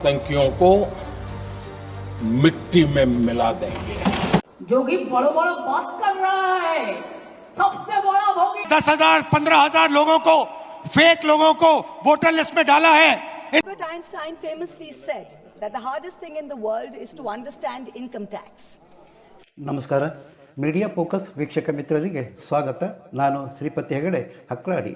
आतंकियों को मिट्टी में मिला देंगे जो कि बड़ो बड़ो बात कर रहा है सबसे बड़ा भोगी दस हजार पंद्रह हजार लोगों को फेक लोगों को वोटर लिस्ट में डाला है Albert Einstein famously said that the hardest thing in the world is to understand income tax. ನಮಸ್ಕಾರ ಮೀಡಿಯಾ ಫೋಕಸ್ ವೀಕ್ಷಕ ಮಿತ್ರರಿಗೆ ಸ್ವಾಗತ ನಾನು ಶ್ರೀಪತಿ ಹೆಗಡೆ ಹಕ್ಲಾಡಿ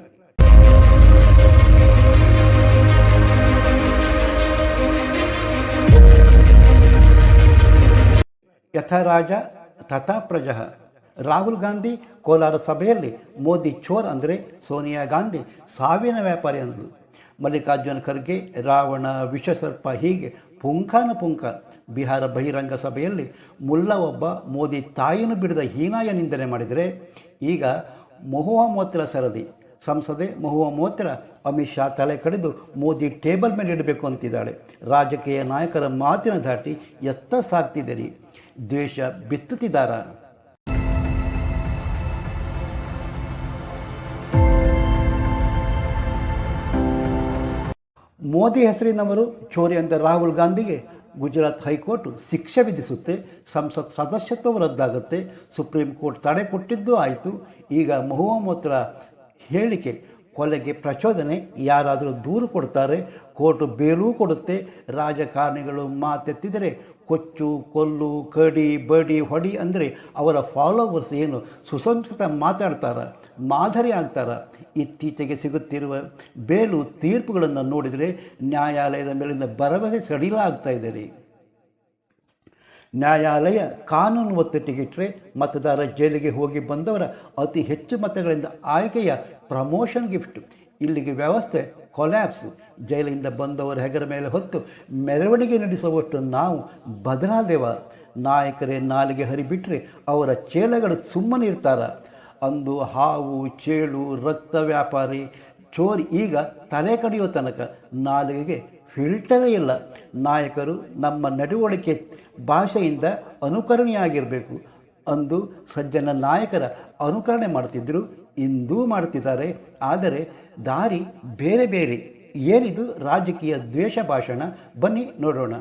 ಯಥಾ ರಾಜ ತಥಾ ಪ್ರಜಃ. ರಾಹುಲ್ ಗಾಂಧಿ ಕೋಲಾರ ಸಭೆಯಲ್ಲಿ ಮೋದಿ ಚೋರ್ ಅಂದರೆ ಸೋನಿಯಾ ಗಾಂಧಿ, ಸಾವಿನ ವ್ಯಾಪಾರಿ ಅಂದರು ಮಲ್ಲಿಕಾರ್ಜುನ ಖರ್ಗೆ, ರಾವಣ ವಿಷಸರ್ಪ ಹೀಗೆ ಪುಂಖಾನ ಪುಂಖ. ಬಿಹಾರ ಬಹಿರಂಗ ಸಭೆಯಲ್ಲಿ ಮುಲ್ಲಾ ಒಬ್ಬ ಮೋದಿ ತಾಯಿನೂ ಬಿಡದ ಹೀನಾಯ ನಿಂದನೆ ಮಾಡಿದರೆ ಈಗ ಮಹುವಾ ಮೋತ್ರ ಸರದಿ. ಸಂಸದೆ ಮಹುವ ಮೋತ್ರ ಅಮಿತ್ ಶಾ ತಲೆ ಕಡಿದು ಮೋದಿ ಟೇಬಲ್ ಮೇಲೆ ಇಡಬೇಕು ಅಂತಿದ್ದಾಳೆ. ರಾಜಕೀಯ ನಾಯಕರ ಮಾತಿನ ದಾಟಿ ಎತ್ತ ಸಾಗ್ತಿದ್ದೀರಿ? ದ್ವೇಷ ಬಿತ್ತುತ್ತಿದ್ದಾರ? ಮೋದಿ ಹೆಸರಿನವರು ಚೋರಿ ಅಂತ ರಾಹುಲ್ ಗಾಂಧಿಗೆ ಗುಜರಾತ್ ಹೈಕೋರ್ಟ್ ಶಿಕ್ಷೆ ವಿಧಿಸುತ್ತೆ, ಸಂಸತ್ ಸದಸ್ಯತ್ವ ರದ್ದಾಗುತ್ತೆ, ಸುಪ್ರೀಂ ಕೋರ್ಟ್ ತಡೆ ಕೊಟ್ಟಿದ್ದು ಆಯಿತು, ಈಗ ಮಹುವಾ ಹೇಳಿಕೆ, ಕೊಲೆಗೆ ಪ್ರಚೋದನೆ, ಯಾರಾದರೂ ದೂರು ಕೊಡ್ತಾರೆ, ಕೋರ್ಟ್ ಬೇಲೂ ಕೊಡುತ್ತೆ, ರಾಜಕಾರಣಿಗಳು ಮಾತೆತ್ತಿದರೆ ಕೊಚ್ಚು, ಕೊಲ್ಲು, ಕಡಿ, ಬಡಿ, ಹೊಡಿ ಅಂದರೆ ಅವರ ಫಾಲೋವರ್ಸ್ ಏನು? ಸುಸಂಸ್ಕೃತ ಮಾತಾಡ್ತಾರ, ಮಾದರಿ ಆಗ್ತಾರ. ಇತ್ತೀಚೆಗೆ ಸಿಗುತ್ತಿರುವ ಬೇಲು ತೀರ್ಪುಗಳನ್ನು ನೋಡಿದರೆ ನ್ಯಾಯಾಲಯದ ಮೇಲಿನ ಭರವಸೆ ಸಡಿಲ ಆಗ್ತಾ ಇದೆ ರೀ. ನ್ಯಾಯಾಲಯ ಕಾನೂನು ಒತ್ತಟ್ಟಿಗಿಟ್ಟರೆ ಮತದಾರ ಜೈಲಿಗೆ ಹೋಗಿ ಬಂದವರ ಅತಿ ಹೆಚ್ಚು ಮತಗಳಿಂದ ಆಯ್ಕೆಯ ಪ್ರಮೋಷನ್ ಗಿಫ್ಟ್ ಇಲ್ಲಿಗೆ ವ್ಯವಸ್ಥೆ ಕೊಲ್ಯಾಪ್ಸ್ ಜೈಲಿಂದ ಬಂದವರ ಹೆಗರ ಮೇಲೆ ಹೊತ್ತು ಮೆರವಣಿಗೆ ನಡೆಸುವಷ್ಟು ನಾವು ಬದಲಾದೆವ. ನಾಯಕರೇ, ನಾಲಿಗೆ ಹರಿಬಿಟ್ರೆ ಅವರ ಚೇಲಗಳು ಸುಮ್ಮನೆ ಇರ್ತಾರ. ಅಂದು ಹಾವು, ಚೇಳು, ರಕ್ತ ವ್ಯಾಪಾರಿ, ಚೋರಿ ಈಗ ತಲೆ ಕಡಿಯೋ ತನಕ ನಾಲಿಗೆಗೆ ಫಿಲ್ಟರೇ ಇಲ್ಲ. ನಾಯಕರು ನಮ್ಮ ನಡವಳಿಕೆ ಭಾಷೆಯಿಂದ ಅನುಕರಣೆಯಾಗಿರಬೇಕು ಅಂದು ಸಜ್ಜನ ನಾಯಕರ ಅನುಕರಣೆ ಮಾಡ್ತಿದ್ದರು ಇಂದೂ ಮಾಡುತ್ತಿದ್ದಾರೆ. ಆದರೆ ದಾರಿ ಬೇರೆ ಬೇರೆ. ಏನಿದು ರಾಜಕೀಯ ದ್ವೇಷ ಭಾಷಣ? ಬನ್ನಿ ನೋಡೋಣ.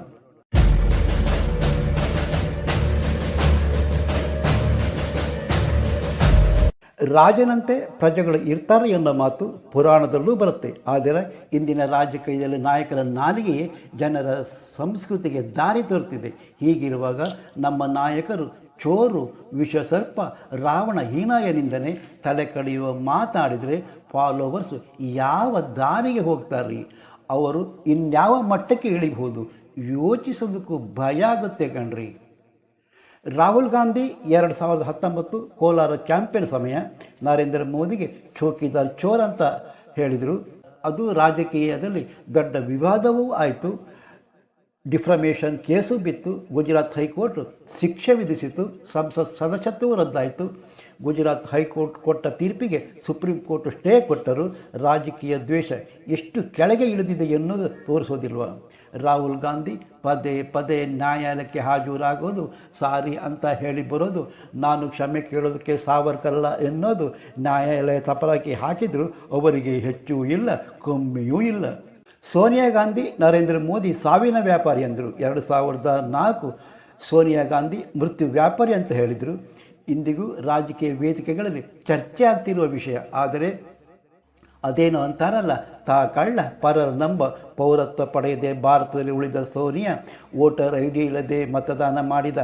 ರಾಜನಂತೆ ಪ್ರಜೆಗಳು ಇರ್ತಾರೆ ಎನ್ನೋ ಮಾತು ಪುರಾಣದಲ್ಲೂ ಬರುತ್ತೆ. ಆದರೆ ಇಂದಿನ ರಾಜಕೀಯದಲ್ಲಿ ನಾಯಕರ ನಾಲಿಗೆಯೇ ಜನರ ಸಂಸ್ಕೃತಿಗೆ ದಾರಿ ತೋರುತ್ತಿದೆ. ಹೀಗಿರುವಾಗ ನಮ್ಮ ನಾಯಕರು ಚೋರು ವಿಷಸರ್ಪ ರಾವಣ ಹೀನಾಯನಿಂದನೇ ತಲೆ ಕಡಿಯುವ ಮಾತಾಡಿದರೆ ಫಾಲೋವರ್ಸ್ ಯಾವ ದಾರಿಗೆ ಹೋಗ್ತಾರ್ರಿ? ಅವರು ಇನ್ಯಾವ ಮಟ್ಟಕ್ಕೆ ಇಳಿಬಹುದು? ಯೋಚಿಸೋದಕ್ಕೂ ಭಯ ಆಗುತ್ತೆ ಕಣ್ರಿ. ರಾಹುಲ್ ಗಾಂಧಿ ಎರಡು ಸಾವಿರದ ಹತ್ತೊಂಬತ್ತು ಕೋಲಾರ ಕ್ಯಾಂಪೇನ್ ಸಮಯ ನರೇಂದ್ರ ಮೋದಿಗೆ ಚೌಕಿದಾರ್ ಚೋರ್ ಅಂತ ಹೇಳಿದರು. ಅದು ರಾಜಕೀಯದಲ್ಲಿ ದೊಡ್ಡ ವಿವಾದವೂ ಆಯಿತು. ಡಿಫ್ರಮೇಷನ್ ಕೇಸು ಬಿತ್ತು, ಗುಜರಾತ್ ಹೈಕೋರ್ಟ್ ಶಿಕ್ಷೆ ವಿಧಿಸಿತು, ಸಂಸತ್ ಸದಸ್ಯತ್ವವು ರದ್ದಾಯಿತು. ಗುಜರಾತ್ ಹೈಕೋರ್ಟ್ ಕೊಟ್ಟ ತೀರ್ಪಿಗೆ ಸುಪ್ರೀಂ ಕೋರ್ಟ್ ಸ್ಟೇ ಕೊಟ್ಟರು ರಾಜಕೀಯ ದ್ವೇಷ ಎಷ್ಟು ಕೆಳಗೆ ಇಳಿದಿದೆ ಎನ್ನುವುದು ತೋರಿಸೋದಿಲ್ವ. ರಾಹುಲ್ ಗಾಂಧಿ ಪದೇ ಪದೇ ನ್ಯಾಯಾಲಯಕ್ಕೆ ಹಾಜರಾಗೋದು, ಸಾರಿ ಅಂತ ಹೇಳಿ ಬರೋದು, ನಾನು ಕ್ಷಮೆ ಕೇಳೋದಕ್ಕೆ ಸಾವರ್ಕಲ್ಲ ಎನ್ನೋದು ನ್ಯಾಯಾಲಯ ತಪರಾಕಿ ಹಾಕಿದರೂ, ಅವರಿಗೆ ಹೆಚ್ಚೂ ಇಲ್ಲ, ಕಮ್ಮಿಯೂ ಇಲ್ಲ. ಸೋನಿಯಾ ಗಾಂಧಿ, ನರೇಂದ್ರ ಮೋದಿ ಸಾವಿನ ವ್ಯಾಪಾರಿ ಅಂದರು. ಎರಡು ಸಾವಿರದ ನಾಲ್ಕು ಸೋನಿಯಾ ಗಾಂಧಿ ಮೃತ್ಯು ವ್ಯಾಪಾರಿ ಅಂತ ಹೇಳಿದರು. ಇಂದಿಗೂ ರಾಜಕೀಯ ವೇದಿಕೆಗಳಲ್ಲಿ ಚರ್ಚೆ ಆಗ್ತಿರುವ ವಿಷಯ. ಆದರೆ ಅದೇನು ಅಂತಾರಲ್ಲ, ತಾ ಕಳ್ಳ, ಪರರ ನಂಬ, ಪೌರತ್ವ ಪಡೆಯದೆ ಭಾರತದಲ್ಲಿ ಉಳಿದ ಸೋನಿಯಾ, ವೋಟರ್ ಐ ಡಿ ಇಲ್ಲದೆ ಮತದಾನ ಮಾಡಿದ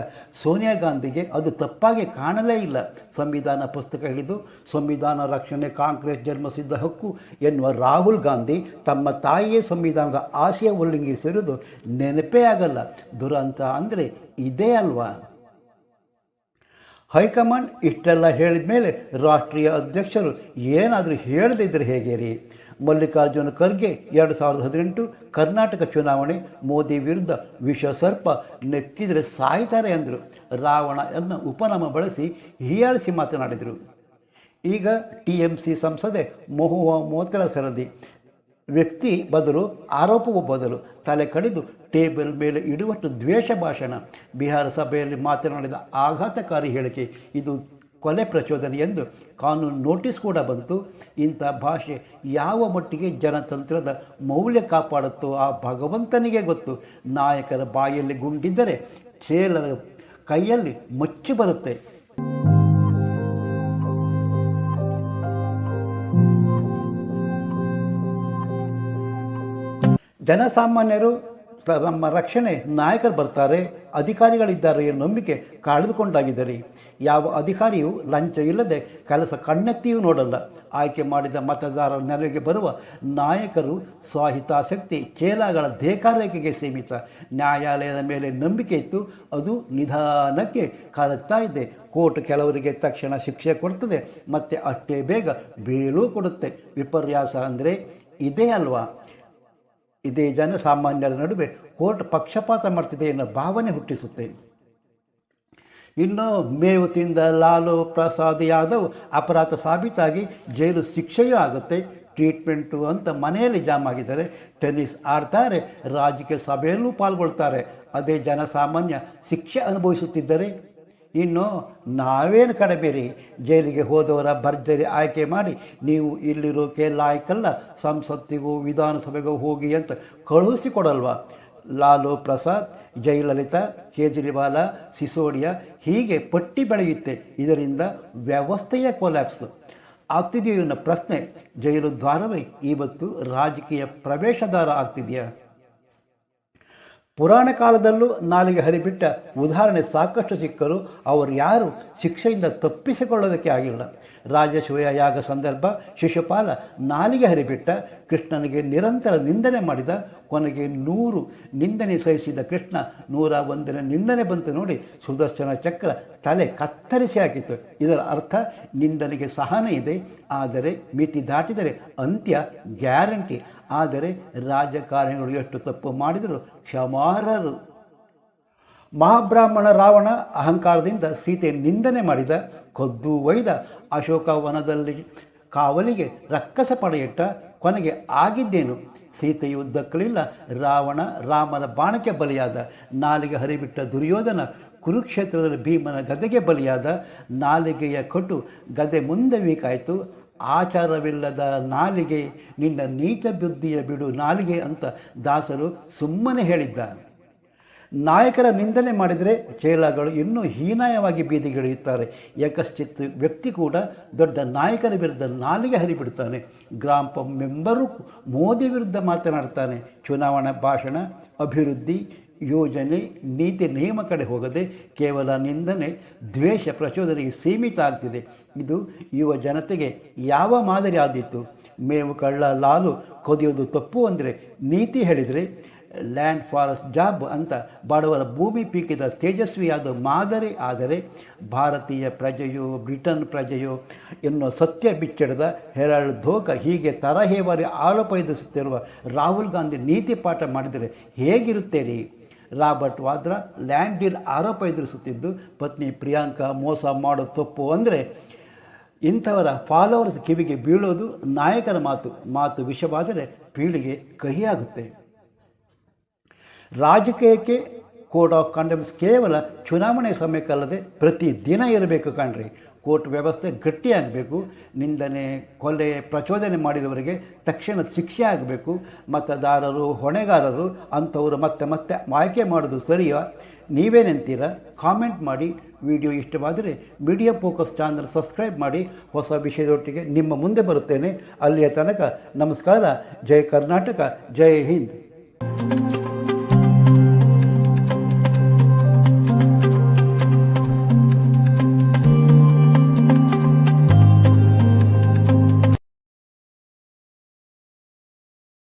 ಸೋನಿಯಾ ಗಾಂಧಿಗೆ ಅದು ತಪ್ಪಾಗಿ ಕಾಣಲೇ ಇಲ್ಲ. ಸಂವಿಧಾನ ಪುಸ್ತಕ ಹಿಡಿದು ಸಂವಿಧಾನ ರಕ್ಷಣೆ ಕಾಂಗ್ರೆಸ್ ಜನ್ಮಸಿದ್ಧ ಹಕ್ಕು ಎನ್ನುವ ರಾಹುಲ್ ಗಾಂಧಿ ತಮ್ಮ ತಾಯಿಯೇ ಸಂವಿಧಾನದ ಆಶಯ ಉಲ್ಲಂಘಿಸಿರುವುದು ನೆನಪೇ ಆಗಲ್ಲ. ದುರಂತ ಅಂದರೆ ಇದೇ ಅಲ್ವಾ? ಹೈಕಮಾಂಡ್ ಇಷ್ಟೆಲ್ಲ ಹೇಳಿದ ಮೇಲೆ ರಾಷ್ಟ್ರೀಯ ಅಧ್ಯಕ್ಷರು ಏನಾದರೂ ಹೇಳದಿದ್ದರೆ ಹೇಗೆ ರೀ ಮಲ್ಲಿಕಾರ್ಜುನ ಖರ್ಗೆ ಎರಡು ಸಾವಿರದ ಹದಿನೆಂಟು ಕರ್ನಾಟಕ ಚುನಾವಣೆ, ಮೋದಿ ವಿರುದ್ಧ ವಿಷಸರ್ಪ ನೆಕ್ಕಿದರೆ ಸಾಯ್ತಾರೆ ಅಂದರು. ರಾವಣ ಎನ್ನ ಉಪನಾಮ ಬಳಸಿ ಹೀಯಾಳಿಸಿ ಮಾತನಾಡಿದರು. ಈಗ ಟಿ ಎಂ ಸಿ ಸಂಸದೆ ಮೊಹುವ ಮೋತ್ರ ಸರದಿ. ವ್ಯಕ್ತಿ ಬದಲು, ಆರೋಪವು ಬದಲು, ತಲೆ ಕಡಿದು, ಟೇಬಲ್ ಮೇಲೆ ಇಡುವಷ್ಟು ದ್ವೇಷ ಭಾಷಣ. ಬಿಹಾರ ಸಭೆಯಲ್ಲಿ ಮಾತನಾಡಿದ ಆಘಾತಕಾರಿ ಹೇಳಿಕೆ, ಇದು ಕೊಲೆ ಪ್ರಚೋದನೆ ಎಂದು ಕಾನೂನು ನೋಟಿಸ್ ಕೂಡ ಬಂತು. ಇಂಥ ಭಾಷೆ ಯಾವ ಮಟ್ಟಿಗೆ ಜನತಂತ್ರದ ಮೌಲ್ಯ ಕಾಪಾಡುತ್ತೋ ಆ ಭಗವಂತನಿಗೆ ಗೊತ್ತು. ನಾಯಕರ ಬಾಯಲ್ಲಿ ಗುಂಡಿದ್ದರೆ ಚೇಲರ ಕೈಯಲ್ಲಿ ಮಚ್ಚು ಬರುತ್ತೆ. ಜನಸಾಮಾನ್ಯರು ನಮ್ಮ ರಕ್ಷಣೆ ನಾಯಕರು ಬರ್ತಾರೆ, ಅಧಿಕಾರಿಗಳಿದ್ದಾರೆ ಎನ್ನುವ ನಂಬಿಕೆ ಕಳೆದುಕೊಂಡಾಗಿದ್ದಾರೆ ಯಾವ ಅಧಿಕಾರಿಯೂ ಲಂಚ ಇಲ್ಲದೆ ಕೆಲಸ ಕಣ್ಣೆತ್ತಿಯೂ ನೋಡಲ್ಲ. ಆಯ್ಕೆ ಮಾಡಿದ ಮತದಾರರ ನೆರವಿಗೆ ಬರುವ ನಾಯಕರು ಸ್ವಹಿತಾಸಕ್ತಿ, ಚೇಲಾಗಳ ದೇಕಾರೇಖೆಗೆ ಸೀಮಿತ. ನ್ಯಾಯಾಲಯದ ಮೇಲೆ ನಂಬಿಕೆ ಇತ್ತು, ಅದು ನಿಧಾನಕ್ಕೆ ಕರಗ್ತಾ ಇದೆ. ಕೋರ್ಟ್ ಕೆಲವರಿಗೆ ತಕ್ಷಣ ಶಿಕ್ಷೆ ಕೊಡ್ತದೆ, ಮತ್ತು ಅಷ್ಟೇ ಬೇಗ ಬೇಲೂ ಕೊಡುತ್ತೆ. ವಿಪರ್ಯಾಸ ಅಂದರೆ ಇದೇ ಅಲ್ವಾ? ಇದೇ ಜನಸಾಮಾನ್ಯರ ನಡುವೆ ಕೋರ್ಟ್ ಪಕ್ಷಪಾತ ಮಾಡ್ತಿದೆ ಎನ್ನುವ ಭಾವನೆ ಹುಟ್ಟಿಸುತ್ತೆ. ಇನ್ನು ಮೇವು ತಿಂದ ಲಾಲು ಪ್ರಸಾದ್ ಯಾದವ್ ಅಪರಾಧ ಸಾಬೀತಾಗಿ ಜೈಲು ಶಿಕ್ಷೆಯೂ ಆಗುತ್ತೆ. ಟ್ರೀಟ್ಮೆಂಟು ಅಂತ ಮನೆಯಲ್ಲಿ ಜಾಮ್ ಆಗಿದ್ದಾರೆ. ಟೆನ್ನಿಸ್ ಆಡ್ತಾರೆ, ರಾಜಕೀಯ ಸಭೆಯಲ್ಲೂ ಪಾಲ್ಗೊಳ್ತಾರೆ. ಅದೇ ಜನಸಾಮಾನ್ಯ ಶಿಕ್ಷೆ ಅನುಭವಿಸುತ್ತಿದ್ದರೆ ಇನ್ನು ನಾವೇನು ಕಡಿಮೆ ಜೈಲಿಗೆ ಹೋದವರ ಭರ್ಜರಿ ಆಯ್ಕೆ ಮಾಡಿ ನೀವು ಇಲ್ಲಿರೋಕೆ ಲಾಯ್ಕಲ್ಲ, ಸಂಸತ್ತಿಗೂ ವಿಧಾನಸಭೆಗೂ ಹೋಗಿ ಅಂತ ಕಳುಹಿಸಿಕೊಡಲ್ವಾ? ಲಾಲು ಪ್ರಸಾದ್, ಜಯಲಲಿತಾ, ಕೇಜ್ರಿವಾಲ, ಸಿಸೋಡಿಯಾ ಹೀಗೆ ಪಟ್ಟಿ ಬೆಳೆಯುತ್ತೆ. ಇದರಿಂದ ವ್ಯವಸ್ಥೆಯ ಕೊಲ್ಯಾಪ್ಸ್. ಆಗ್ತಿದೆಯೋ ಅನ್ನೋ ಪ್ರಶ್ನೆ? ಜೈಲು ದ್ವಾರವೇ? ಇವತ್ತು ರಾಜಕೀಯ ಪ್ರವೇಶದ್ವಾರ ಆಗ್ತಿದೆಯಾ? ಪುರಾಣ ಕಾಲದಲ್ಲೂ ನಾಲಿಗೆ ಹರಿಬಿಟ್ಟ ಉದಾಹರಣೆ ಸಾಕಷ್ಟು ಸಿಕ್ಕರು, ಅವರು ಯಾರು ಶಿಕ್ಷೆಯಿಂದ ತಪ್ಪಿಸಿಕೊಳ್ಳೋದಕ್ಕೆ ಆಗಿಲ್ಲ. ರಾಜಶೂಯ ಯಾಗ ಸಂದರ್ಭ ಶಿಶುಪಾಲ ನಾಲಿಗೆ ಹರಿಬಿಟ್ಟ ಕೃಷ್ಣನಿಗೆ ನಿರಂತರ ನಿಂದನೆ ಮಾಡಿದ ಕೊನೆಗೆ ನೂರು ನಿಂದನೆ ಸಹಿಸಿದ ಕೃಷ್ಣ ನೂರ ಒಂದನೇ ನಿಂದನೆ ಬಂತು ನೋಡಿ ಸುದರ್ಶನ ಚಕ್ರ ತಲೆ ಕತ್ತರಿಸಿ ಹಾಕಿತು ಇದರ ಅರ್ಥ ನಿಂದನೆಗೆ ಸಹನೆ ಇದೆ, ಆದರೆ ಮಿತಿ ದಾಟಿದರೆ ಅಂತ್ಯ ಗ್ಯಾರಂಟಿ. ಆದರೆ ರಾಜಕಾರಣಿಗಳು ಎಷ್ಟು ತಪ್ಪು ಮಾಡಿದರೂ ಕ್ಷಮಾರರು ಮಹಾಬ್ರಾಹ್ಮಣ ರಾವಣ ಅಹಂಕಾರದಿಂದ ಸೀತೆ ನಿಂದನೆ ಮಾಡಿದ, ಕದ್ದು ಒಯ್ದ ಅಶೋಕವನದಲ್ಲಿ ಕಾವಲಿಗೆ ರಕ್ಕಸ ಪಡೆಯಿಟ್ಟ ಕೊನೆಗೆ ಆಗಿದ್ದೇನು? ಸೀತೆಯು ದಕ್ಕಲಿಲ್ಲ. ರಾವಣ ರಾಮನ ಬಾಣಕ್ಕೆ ಬಲಿಯಾದ. ನಾಲಿಗೆ ಹರಿಬಿಟ್ಟ ದುರ್ಯೋಧನ ಕುರುಕ್ಷೇತ್ರದಲ್ಲಿ ಭೀಮನ ಗದೆಗೆ ಬಲಿಯಾದ. ನಾಲಿಗೆಯ ಕೊಟ್ಟು ಗದೆ ಮುಂದೆ ಬೇಕಾಯಿತು ಆಚಾರವಿಲ್ಲದ ನಾಲಿಗೆ, ನಿನ್ನ ನೀಚ ಬುದ್ಧಿಯ ಬಿಡು ನಾಲಿಗೆ ಅಂತ ದಾಸರು ಸುಮ್ಮನೆ ಹೇಳಿದ್ದ ನಾಯಕರ ನಿಂದನೆ ಮಾಡಿದರೆ ಚೇಲಾಗಳು ಇನ್ನೂ ಹೀನಾಯವಾಗಿ ಬೀದಿಗಿಳಿಯುತ್ತಾರೆ. ಏಕಶ್ಚಿತ್ ವ್ಯಕ್ತಿ ಕೂಡ ದೊಡ್ಡ ನಾಯಕರ ವಿರುದ್ಧ ನಾಲಿಗೆ ಹರಿಬಿಡ್ತಾನೆ ಗ್ರಾಮ ಮೆಂಬರು ಮೋದಿ ವಿರುದ್ಧ ಮಾತನಾಡ್ತಾನೆ. ಚುನಾವಣಾ ಭಾಷಣ, ಅಭಿವೃದ್ಧಿ, ಯೋಜನೆ, ನೀತಿ ನಿಯಮ ಕಡೆ ಹೋಗದೆ ಕೇವಲ ನಿಂದನೆ, ದ್ವೇಷ ಪ್ರಚೋದನೆಗೆ ಸೀಮಿತ ಆಗ್ತಿದೆ. ಇದು ಯುವ ಜನತೆಗೆ ಯಾವ ಮಾದರಿ ಆದೀತು ಮೇವು ಕಳ್ಳ ಲಾಲು ಕೊದಿಯೋದು ತಪ್ಪು ಅಂದರೆ ನೀತಿ ಹೇಳಿದರೆ ಲ್ಯಾಂಡ್ ಫಾರೆಸ್ಟ್ ಜಾಬ್ ಅಂತ ಬಡವರ ಭೂಮಿ ಪೀಕಿದ ತೇಜಸ್ವಿಯಾದ ಮಾದರಿ ಆದರೆ ಭಾರತೀಯ ಪ್ರಜೆಯೋ, ಬ್ರಿಟನ್ ಪ್ರಜೆಯೋ ಎನ್ನುವ ಸತ್ಯ ಬಿಚ್ಚಿಡದ ಹೆರಾಲ್ಡ್ ಧೋಕ ಹೀಗೆ ತರಹೇವಾರಿ ಆರೋಪ ಎದುರಿಸುತ್ತಿರುವ ರಾಹುಲ್ ಗಾಂಧಿ ನೀತಿ ಪಾಠ ಮಾಡಿದರೆ ಹೇಗಿರುತ್ತೇರಿ? ರಾಬರ್ಟ್ ವಾದ್ರಾ ಲ್ಯಾಂಡ್ ಡೀಲ್ ಆರೋಪ ಎದುರಿಸುತ್ತಿದ್ದು, ಪತ್ನಿ ಪ್ರಿಯಾಂಕಾ ಮೋಸ ಮಾಡೋ ತಪ್ಪು ಅಂದರೆ ಇಂಥವರ ಫಾಲೋವರ್ಸ್ ಕಿವಿಗೆ ಬೀಳೋದು ನಾಯಕರ ಮಾತು. ಮಾತು ವಿಷವಾದರೆ ಪೀಳಿಗೆ ಕಹಿಯಾಗುತ್ತೆ. ರಾಜಕೀಯಕ್ಕೆ ಕೋಡ್ ಆಫ್ ಕಂಡಮ್ಸ್ ಕೇವಲ ಚುನಾವಣೆ ಸಮಯಕ್ಕಲ್ಲದೆ ಪ್ರತಿ ದಿನ ಇರಬೇಕು ಕಾಣ್ರಿ. ಕೋರ್ಟ್ ವ್ಯವಸ್ಥೆ ಗಟ್ಟಿಯಾಗಬೇಕು. ನಿಂದನೆ, ಕೊಲೆ ಪ್ರಚೋದನೆ ಮಾಡಿದವರಿಗೆ ತಕ್ಷಣ ಶಿಕ್ಷೆ ಆಗಬೇಕು. ಮತದಾರರು, ಹೊಣೆಗಾರರು, ಅಂಥವರು ಮತ್ತೆ ಮತ್ತೆ ಆಯ್ಕೆ ಮಾಡೋದು ಸರಿಯಾ? ನೀವೇನಂತೀರ ಕಾಮೆಂಟ್ ಮಾಡಿ. ವಿಡಿಯೋ ಇಷ್ಟವಾದರೆ ಮೀಡಿಯಾ ಫೋಕಸ್ ಚಾನಲ್ ಸಬ್ಸ್ಕ್ರೈಬ್ ಮಾಡಿ. ಹೊಸ ವಿಷಯದೊಟ್ಟಿಗೆ ನಿಮ್ಮ ಮುಂದೆ ಬರುತ್ತೇನೆ. ಅಲ್ಲಿಯ ತನಕ ನಮಸ್ಕಾರ. ಜೈ ಕರ್ನಾಟಕ, ಜೈ ಹಿಂದ್.